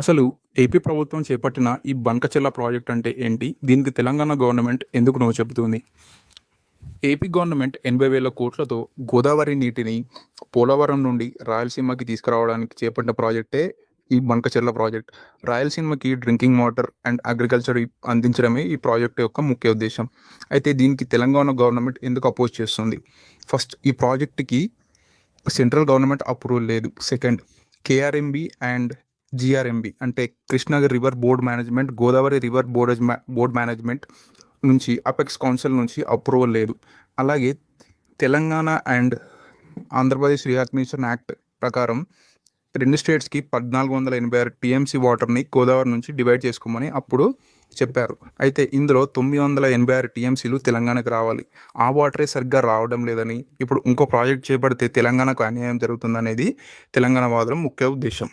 అసలు ఏపీ ప్రభుత్వం చేపట్టిన ఈ బంకచెల్ల ప్రాజెక్ట్ అంటే ఏంటి? దీనికి తెలంగాణ గవర్నమెంట్ ఎందుకు నువ్వు చెబుతుంది? ఏపీ గవర్నమెంట్ ఎనభై వేల కోట్లతో గోదావరి నీటిని పోలవరం నుండి రాయలసీమకి తీసుకురావడానికి చేపట్టిన ప్రాజెక్టే ఈ బంకచెర్ల ప్రాజెక్ట్. రాయలసీమకి డ్రింకింగ్ వాటర్ అండ్ అగ్రికల్చర్ అందించడమే ఈ ప్రాజెక్ట్ యొక్క ముఖ్య ఉద్దేశం. అయితే దీనికి తెలంగాణ గవర్నమెంట్ ఎందుకు అపోజ్ చేస్తుంది? ఫస్ట్ ఈ ప్రాజెక్ట్కి సెంట్రల్ గవర్నమెంట్ అప్రూవల్ లేదు. సెకండ్ కేఆర్ఎంబి అండ్ జిఆర్ఎంబి అంటే Krishna river board management Godavari river board board management నుంచి అపెక్స్ కౌన్సిల్ నుంచి అప్రూవల్ లేదు. అలాగే Telangana and Andhra Pradesh reorganisation act ప్రకారం రెండు స్టేట్స్కి పద్నాలుగు వందల ఎనభై ఆరు టీఎంసీ వాటర్ని గోదావరి నుంచి డివైడ్ చేసుకోమని అప్పుడు చెప్పారు. అయితే ఇందులో తొమ్మిది వందల ఎనభై ఆరు టీఎంసీలు తెలంగాణకు రావాలి. ఆ వాటరే సరిగ్గా రావడం లేదని ఇప్పుడు ఇంకో ప్రాజెక్ట్ చేపడితే తెలంగాణకు అన్యాయం జరుగుతుందనేది తెలంగాణ వాదుల ముఖ్య ఉద్దేశం.